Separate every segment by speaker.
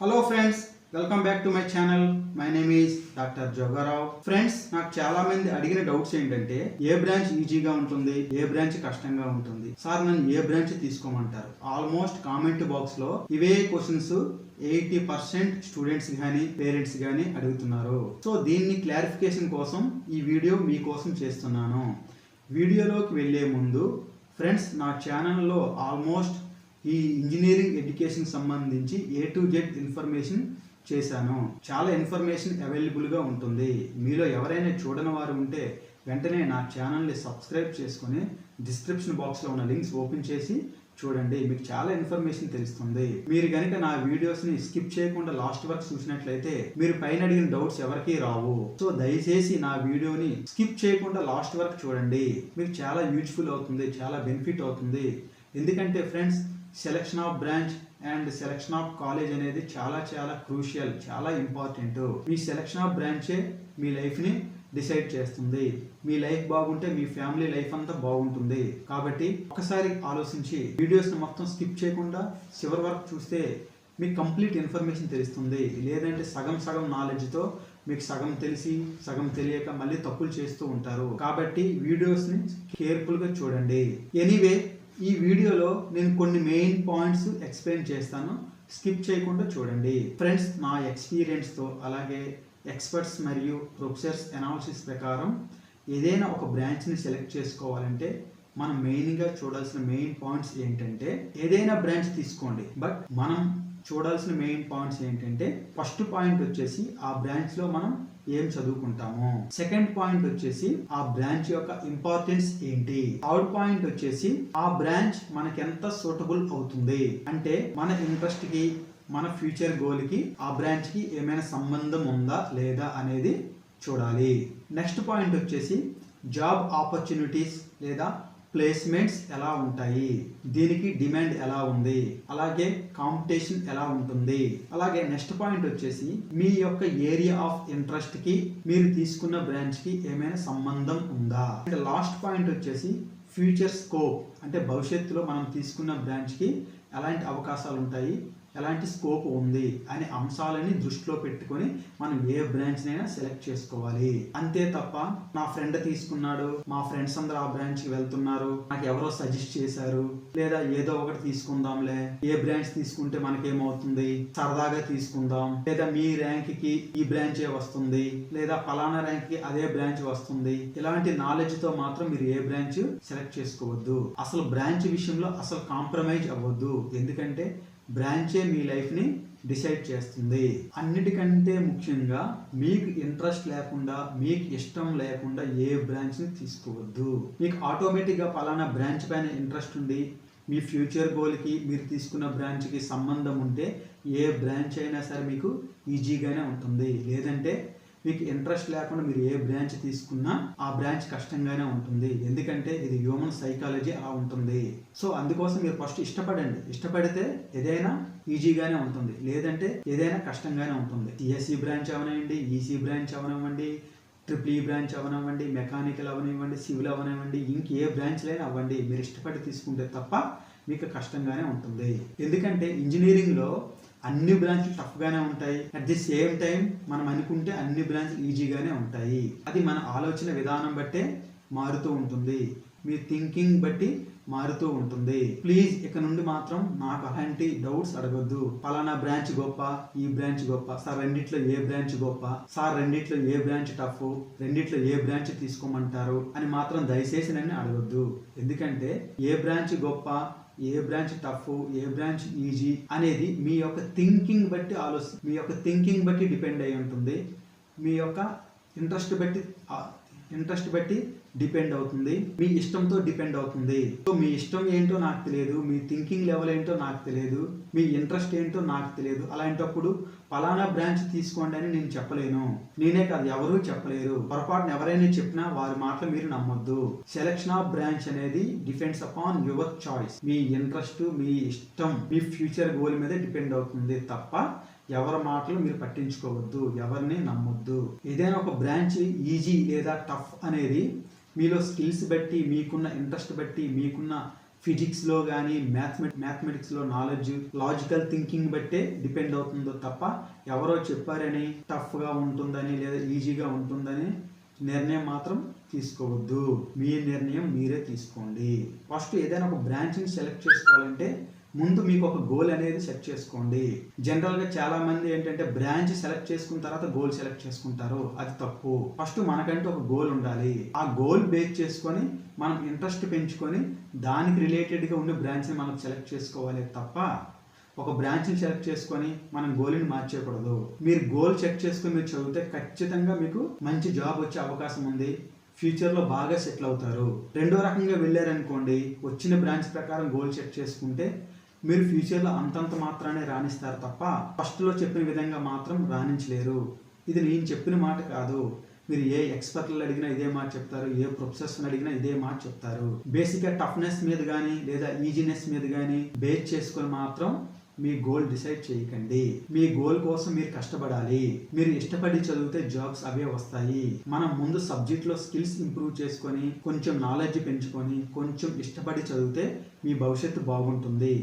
Speaker 1: Hello friends welcome back to my channel my name is doctor Jogarao friends నాకు చాలా మంది అడిగిన doubts ఏంటంటే ఏ బ్రాంచ్ ఈజీగా ఉంటుంది ఏ బ్రాంచ్ కష్టంగా ఉంటుంది? సార్ నన్ను ఏ బ్రాంచ్ తీసుకోమంటారు? ఆల్మోస్ట్ కామెంట్ బాక్స్లో ఇవే క్వశ్చన్స్ ఎయిటీ పర్సెంట్ స్టూడెంట్స్ కానీ పేరెంట్స్ కానీ అడుగుతున్నారు. సో దీన్ని క్లారిఫికేషన్ కోసం ఈ వీడియో మీకోసం చేస్తున్నాను. వీడియోలోకి వెళ్ళే ముందు ఫ్రెండ్స్ నా ఛానల్లో ఆల్మోస్ట్ ఈ ఇంజనీరింగ్ ఎడ్యుకేషన్ సంబంధించి ఏ టు జెడ్ ఇన్ఫర్మేషన్ చేశాను. చాలా ఇన్ఫర్మేషన్ అవైలబుల్గా ఉంటుంది. మీలో ఎవరైనా చూడని వారు ఉంటే వెంటనే నా ఛానల్ని సబ్స్క్రైబ్ చేసుకొని డిస్క్రిప్షన్ బాక్స్లో ఉన్న లింక్స్ ఓపెన్ చేసి చూడండి. మీకు చాలా ఇన్ఫర్మేషన్ తెలుస్తుంది. మీరు కనుక నా వీడియోస్ని స్కిప్ చేయకుండా లాస్ట్ వరకు చూసినట్లయితే మీరు పైన అడిగిన డౌట్స్ ఎవరికీ రావు. సో దయచేసి నా వీడియోని స్కిప్ చేయకుండా లాస్ట్ వరకు చూడండి. మీకు చాలా యూజ్ఫుల్ అవుతుంది చాలా బెనిఫిట్ అవుతుంది. ఎందుకంటే friends selection of branch and selection of college అనేది చాలా చాలా క్రూషియల్ చాలా ఇంపార్టెంట్ మీ సెలక్షన్ ఆఫ్ బ్రాంచే మీ లైఫ్ని డిసైడ్ చేస్తుంది. మీ లైఫ్ బాగుంటే మీ ఫ్యామిలీ లైఫ్ అంతా బాగుంటుంది. కాబట్టి ఒకసారి ఆలోచించి వీడియోస్ని మొత్తం స్కిప్ చేయకుండా చివరి వరకు చూస్తే మీకు కంప్లీట్ ఇన్ఫర్మేషన్ తెలుస్తుంది. లేదంటే సగం సగం నాలెడ్జ్తో మీకు సగం తెలిసి సగం తెలియక మళ్ళీ తప్పులు చేస్తూ ఉంటారు. కాబట్టి వీడియోస్ని కేర్ఫుల్గా చూడండి. ఎనీవే ఈ వీడియోలో నేను కొన్ని మెయిన్ పాయింట్స్ ఎక్స్ప్లెయిన్ చేస్తాను. స్కిప్ చేయకుండా చూడండి. ఫ్రెండ్స్ నా ఎక్స్పీరియన్స్తో అలాగే ఎక్స్పర్ట్స్ మరియు ప్రొఫెసర్స్ అనాలిసిస్ ప్రకారం ఏదైనా ఒక బ్రాంచ్ని సెలెక్ట్ చేసుకోవాలంటే మనం మెయిన్గా చూడాల్సిన మెయిన్ పాయింట్స్ ఏంటంటే ఏదైనా బ్రాంచ్ తీసుకోండి. బట్ మనం చూడాల్సిన మెయిన్ పాయింట్స్ ఏంటంటే ఫస్ట్ పాయింట్ వచ్చేసి ఆ బ్రాంచ్లో మనం ఏం చదువుకుంటాము? సెకండ్ పాయింట్ వచ్చేసి ఆ బ్రాంచ్ యొక్క ఇంపార్టెన్స్ ఏంటి? థర్డ్ పాయింట్ వచ్చేసి ఆ బ్రాంచ్ మనకి ఎంత సూటబుల్ అవుతుంది? అంటే మన ఇంట్రెస్ట్కి మన ఫ్యూచర్ గోల్కి ఆ బ్రాంచ్కి ఏమైనా సంబంధం ఉందా లేదా అనేది చూడాలి. నెక్స్ట్ పాయింట్ వచ్చేసి జాబ్ ఆపర్చునిటీస్ లేదా ప్లేస్మెంట్స్ ఎలా ఉంటాయి? దీనికి డిమాండ్ ఎలా ఉంది? అలాగే కాంపిటీషన్ ఎలా ఉంటుంది? అలాగే నెక్స్ట్ పాయింట్ వచ్చేసి మీ యొక్క ఏరియా ఆఫ్ ఇంట్రెస్ట్కి మీరు తీసుకున్న బ్రాంచ్కి ఏమైనా సంబంధం ఉందా? అండ్ లాస్ట్ పాయింట్ వచ్చేసి ఫ్యూచర్ స్కోప్ అంటే భవిష్యత్తులో మనం తీసుకున్న బ్రాంచ్కి ఎలాంటి అవకాశాలు ఉంటాయి? ఎలాంటి స్కోప్ ఉంది అనే అంశాలని దృష్టిలో పెట్టుకొని మనం ఏ బ్రాంచ్నైనా సెలెక్ట్ చేసుకోవాలి. అంతే తప్ప నా ఫ్రెండ్ తీసుకున్నాడు మా ఫ్రెండ్స్ అందరూ ఆ బ్రాంచ్కి వెళ్తున్నారు నాకు ఎవరో సజెస్ట్ చేశారు లేదా ఏదో ఒకటి తీసుకుందాంలే ఏ బ్రాంచ్ తీసుకుంటే మనకేమవుతుంది సరదాగా తీసుకుందాం లేదా మీ ర్యాంక్కి ఈ బ్రాంచే వస్తుంది లేదా ఫలానా ర్యాంక్కి అదే బ్రాంచ్ వస్తుంది. ఇలాంటి నాలెడ్జ్తో మాత్రం మీరు ఏ బ్రాంచ్ సెలెక్ట్ చేసుకోవద్దు. అసలు బ్రాంచ్ విషయంలో అసలు కాంప్రమైజ్ అవ్వద్దు. ఎందుకంటే బ్రాంచే మీ లైఫ్ని డిసైడ్ చేస్తుంది. అన్నిటికంటే ముఖ్యంగా మీకు ఇంట్రెస్ట్ లేకుండా మీకు ఇష్టం లేకుండా ఏ బ్రాంచ్ని తీసుకోవద్దు. మీకు ఆటోమేటిక్గా పలానా బ్రాంచ్ పైన ఇంట్రెస్ట్ ఉంది మీ ఫ్యూచర్ గోల్కి మీరు తీసుకున్న బ్రాంచ్కి సంబంధం ఉంటే ఏ బ్రాంచ్ అయినా సరే మీకు ఈజీగానే ఉంటుంది. లేదంటే మీకు ఇంట్రెస్ట్ లేకుండా మీరు ఏ బ్రాంచ్ తీసుకున్నా ఆ బ్రాంచ్ కష్టంగానే ఉంటుంది. ఎందుకంటే ఇది హ్యూమన్ సైకాలజీ అలా ఉంటుంది. సో అందుకోసం మీరు ఫస్ట్ ఇష్టపడండి. ఇష్టపడితే ఏదైనా ఈజీగానే ఉంటుంది. లేదంటే ఏదైనా కష్టంగానే ఉంటుంది. సిఎస్సి బ్రాంచ్ అవనివ్వండి ఈసీ బ్రాంచ్ అవనివ్వండి ట్రిపుల్ ఈ బ్రాంచ్ అవనివ్వండి మెకానికల్ అవనివ్వండి సివిల్ అవనివ్వండి ఇంకే బ్రాంచ్లైనా అవ్వండి. మీరు ఇష్టపడి తీసుకుంటే తప్ప మీకు కష్టంగానే ఉంటుంది. ఎందుకంటే ఇంజనీరింగ్లో అన్ని బ్రాంచ్లు టఫ్గానే ఉంటాయి. అట్ ది సేమ్ టైం మనం అనుకుంటే అన్ని బ్రాంచ్లు ఈజీగానే ఉంటాయి. అది మన ఆలోచన విధానం బట్టే మారుతూ ఉంటుంది. మీ థింకింగ్ బట్టి మారుతూ ఉంటుంది. ప్లీజ్ ఇక నుండి మాత్రం నాకు అలాంటి డౌట్స్ అడగొద్దు. పలానా బ్రాంచ్ గొప్ప ఈ బ్రాంచ్ గొప్ప సార్ రెండిట్లో ఏ బ్రాంచ్ గొప్ప సార్ రెండిట్లో ఏ బ్రాంచ్ టఫ్ రెండిట్లో ఏ బ్రాంచ్ తీసుకోమంటారు అని మాత్రం దయచేసి నన్ను అడగొద్దు. ఎందుకంటే ఏ బ్రాంచ్ గొప్ప ఏ బ్రాంచ్ టఫ్ ఏ బ్రాంచ్ ఈజీ అనేది మీ యొక్క థింకింగ్ బట్టి ఆలోచి మీ యొక్క థింకింగ్ బట్టి డిపెండ్ అయి ఉంటుంది. మీ యొక్క ఇంట్రెస్ట్ బట్టి ఇంట్రెస్ట్ బట్టి డిపెండ్ అవుతుంది. మీ ఇష్టంతో డిపెండ్ అవుతుంది. సో మీ ఇష్టం ఏంటో నాకు తెలియదు. మీ థింకింగ్ లెవెల్ ఏంటో నాకు తెలియదు. మీ ఇంట్రెస్ట్ ఏంటో నాకు తెలియదు. అలాంటప్పుడు పలానా బ్రాంచ్ తీసుకోండి అని నేను చెప్పలేను. నేనే కాదు ఎవరూ చెప్పలేరు. పొరపాటున ఎవరైనా చెప్పినా వారి మాటలు మీరు నమ్మొద్దు. సెలెక్షన్ ఆఫ్ బ్రాంచ్ అనేది డిపెండ్స్ అపాన్ యువర్ చాయిస్. మీ ఇంట్రెస్ట్ మీ ఇష్టం మీ ఫ్యూచర్ గోల్ మీద డిపెండ్ అవుతుంది తప్ప ఎవరి మాటలు మీరు పట్టించుకోవద్దు ఎవరిని నమ్మొద్దు. ఏదైనా ఒక బ్రాంచ్ ఈజీ లేదా టఫ్ అనేది మీలో స్కిల్స్ బట్టి మీకున్న ఇంట్రెస్ట్ బట్టి మీకున్న ఫిజిక్స్లో కానీ మ్యాథమె మ్యాథమెటిక్స్లో నాలెడ్జ్ లాజికల్ థింకింగ్ బట్టే డిపెండ్ అవుతుందో తప్ప ఎవరో చెప్పారని టఫ్గా ఉంటుందని లేదా ఈజీగా ఉంటుందని నిర్ణయం మాత్రం తీసుకోవద్దు. మీ నిర్ణయం మీరే తీసుకోండి. ఫస్ట్ ఏదైనా ఒక బ్రాంచ్ని సెలెక్ట్ చేసుకోవాలంటే ముందు మీకు ఒక గోల్ అనేది సెట్ చేసుకోండి. జనరల్గా చాలా మంది ఏంటంటే బ్రాంచ్ సెలెక్ట్ చేసుకున్న తర్వాత గోల్ సెలెక్ట్ చేసుకుంటారు. అది తప్పు. ఫస్ట్ మనకంటే ఒక గోల్ ఉండాలి. ఆ గోల్ బేస్ చేసుకొని మనం ఇంట్రెస్ట్ పెంచుకొని దానికి రిలేటెడ్గా ఉండే బ్రాంచ్ని మనం సెలెక్ట్ చేసుకోవాలి తప్ప ఒక బ్రాంచ్ని సెలెక్ట్ చేసుకొని మనం గోల్ని మార్చేయకూడదు. మీరు గోల్ చెక్ చేసుకొని మీరు చదివితే ఖచ్చితంగా మీకు మంచి జాబ్ వచ్చే అవకాశం ఉంది. ఫ్యూచర్లో బాగా సెటిల్ అవుతారు. రెండో రకంగా వెళ్ళారనుకోండి వచ్చిన బ్రాంచ్ ప్రకారం గోల్ సెట్ చేసుకుంటే మీరు ఫ్యూచర్లో అంతంత మాత్రానే రాణిస్తారు తప్ప ఫస్ట్లో చెప్పిన విధంగా మాత్రం రాణించలేరు. ఇది నేను చెప్పిన మాట కాదు. మీరు ఏ ఎక్స్పర్ట్లు అడిగినా ఇదే మాట చెప్తారు. ఏ ప్రొఫెసర్స్ని అడిగినా ఇదే మాట చెప్తారు. బేసిక్గా టఫ్నెస్ మీద కానీ లేదా ఈజీనెస్ మీద కానీ బేస్ చేసుకొని మాత్రం మీ గోల్ డిసైడ్ చేయకండి. మీ గోల్ కోసం మీరు కష్టపడాలి. మీరు ఇష్టపడి చదివితే జాబ్స్ అవే వస్తాయి. మనం ముందు సబ్జెక్ట్లో స్కిల్స్ ఇంప్రూవ్ చేసుకొని కొంచెం నాలెడ్జ్ పెంచుకొని కొంచెం ఇష్టపడి చదివితే మీ భవిష్యత్తు బాగుంటుంది.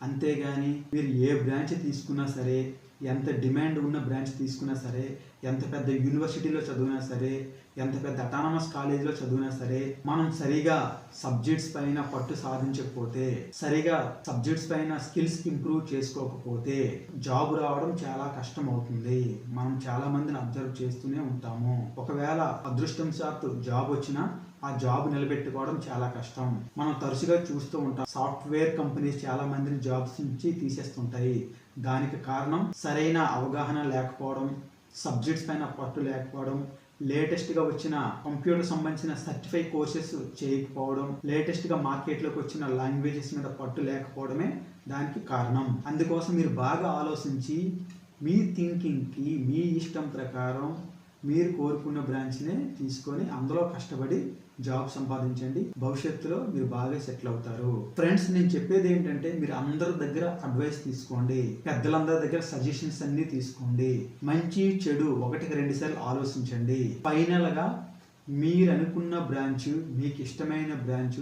Speaker 1: అంతేగాని మీరు ఏ బ్రాంచ్ తీసుకున్నా సరే ఎంత డిమాండ్ ఉన్న బ్రాంచ్ తీసుకున్నా సరే ఎంత పెద్ద యూనివర్సిటీలో చదివినా సరే ఎంత పెద్ద అటానమస్ కాలేజీలో చదివినా సరే మనం సరిగా సబ్జెక్ట్స్ పైన పట్టు సాధించకపోతే సరిగా సబ్జెక్ట్స్ పైన స్కిల్స్ ఇంప్రూవ్ చేసుకోకపోతే జాబ్ రావడం చాలా కష్టం అవుతుంది మనం చాలా మందిని అబ్జర్వ్ చేస్తూనే ఉంటాము. ఒకవేళ అదృష్టం శాత్తు జాబ్ వచ్చినా ఆ జాబ్ నిలబెట్టుకోవడం చాలా కష్టం. మనం తరచుగా చూస్తూ ఉంటాం సాఫ్ట్వేర్ కంపెనీస్ చాలా మందిని జాబ్స్ నుంచి తీసేస్తుంటాయి. దానికి కారణం సరైన అవగాహన లేకపోవడం సబ్జెక్ట్స్ పైన పట్టు లేకపోవడం లేటెస్ట్గా వచ్చిన కంప్యూటర్ సంబంధించిన సర్టిఫై కోర్సెస్ చేయకపోవడం లేటెస్ట్గా మార్కెట్లోకి వచ్చిన లాంగ్వేజెస్ మీద పట్టు లేకపోవడమే దానికి కారణం. అందుకోసం మీరు బాగా ఆలోచించి మీ థింకింగ్కి మీ ఇష్టం ప్రకారం మీరు కోరుకున్న బ్రాంచ్నే తీసుకొని అందులో కష్టపడి జాబ్ సంపాదించండి. భవిష్యత్తులో మీరు బాగా సెటిల్ అవుతారు. ఫ్రెండ్స్ నేను చెప్పేది ఏంటంటే మీరు అందరి దగ్గర అడ్వైస్ తీసుకోండి. పెద్దలందరి దగ్గర సజెషన్స్ అన్ని తీసుకోండి. మంచి చెడు ఒకటికి రెండు సార్లు ఆలోచించండి. ఫైనల్గా మీరు అనుకున్న బ్రాంచ్ మీకు ఇష్టమైన బ్రాంచ్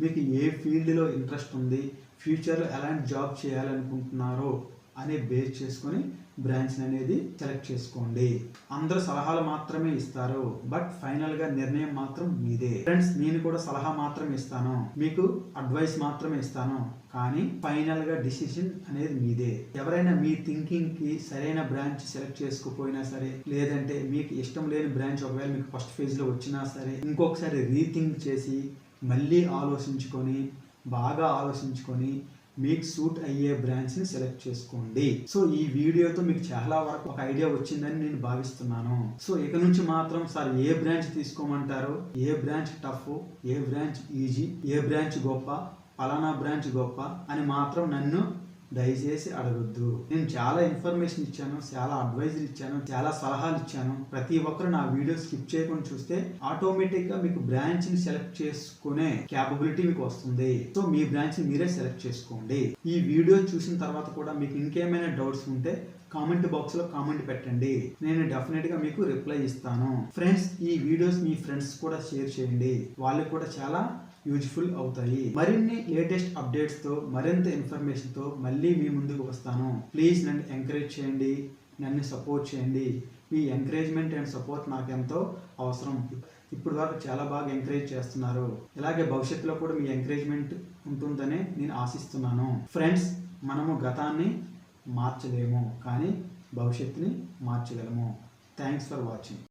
Speaker 1: మీకు ఏ ఫీల్డ్లో ఇంట్రెస్ట్ ఉంది ఫ్యూచర్లో ఎలాంటి జాబ్ చేయాలనుకుంటున్నారో అనే బేస్ చేసుకొని బ్రాంచ్ని అనేది సెలెక్ట్ చేసుకోండి. అందరూ సలహాలు మాత్రమే ఇస్తారు. బట్ ఫైనల్గా నిర్ణయం మాత్రం మీదే. ఫ్రెండ్స్ నేను కూడా సలహా మాత్రం ఇస్తాను. మీకు అడ్వైస్ మాత్రమే ఇస్తాను. కానీ ఫైనల్గా డిసిషన్ అనేది మీదే. ఎవరైనా మీ థింకింగ్కి సరైన బ్రాంచ్ సెలెక్ట్ చేసుకోపోయినా సరే లేదంటే మీకు ఇష్టం లేని బ్రాంచ్ ఒకవేళ మీకు ఫస్ట్ ఫేజ్లో వచ్చినా సరే ఇంకొకసారి రీథింక్ చేసి మళ్ళీ ఆలోచించుకొని బాగా ఆలోచించుకొని మీకు సూట్ అయ్యే బ్రాంచ్ని సెలెక్ట్ చేసుకోండి. సో ఈ వీడియోతో మీకు చాలా వరకు ఒక ఐడియా వచ్చిందని నేను భావిస్తున్నాను. సో ఇక నుంచి మాత్రం సార్ ఏ బ్రాంచ్ తీసుకోమంటారు? ఏ బ్రాంచ్ టఫ్? ఏ బ్రాంచ్ ఈజీ? ఏ బ్రాంచ్ గొప్ప? పలానా బ్రాంచ్ గొప్ప? అని మాత్రం నన్ను దయచేసి అడగొద్దు. నేను చాలా ఇన్ఫర్మేషన్ ఇచ్చాను చాలా అడ్వైజర్ ఇచ్చాను చాలా సలహాలు ఇచ్చాను. ప్రతి ఒక్కరు నా వీడియో స్కిప్ చేయకుండా చూస్తే ఆటోమేటిక్గా మీకు బ్రాంచ్ని సెలెక్ట్ చేసుకునే క్యాపబిలిటీ మీకు వస్తుంది. సో మీ బ్రాంచ్ని మీరే సెలెక్ట్ చేసుకోండి. ఈ వీడియో చూసిన తర్వాత కూడా మీకు ఇంకేమైనా డౌట్స్ ఉంటే కామెంట్ బాక్స్లో కామెంట్ పెట్టండి. నేను డెఫినెట్గా మీకు రిప్లై ఇస్తాను. ఫ్రెండ్స్ ఈ వీడియోస్ మీ ఫ్రెండ్స్ కూడా షేర్ చేయండి. వాళ్ళకి కూడా చాలా యూజ్ఫుల్ అవుతాయి. మరిన్ని లేటెస్ట్ అప్డేట్స్తో మరింత ఇన్ఫర్మేషన్తో మళ్ళీ మీ ముందుకు వస్తాను. ప్లీజ్ నన్ను ఎంకరేజ్ చేయండి. నన్ను సపోర్ట్ చేయండి. మీ ఎంకరేజ్మెంట్ అండ్ సపోర్ట్ నాకు ఎంతో అవసరం. ఇప్పుడు వరకు చాలా బాగా ఎంకరేజ్ చేస్తున్నారు. ఇలాగే భవిష్యత్తులో కూడా మీ ఎంకరేజ్మెంట్ ఉంటుందని నేను ఆశిస్తున్నాను. ఫ్రెండ్స్ మనము గతాన్ని మార్చలేము కానీ భవిష్యత్తుని మార్చగలము. Thanks for watching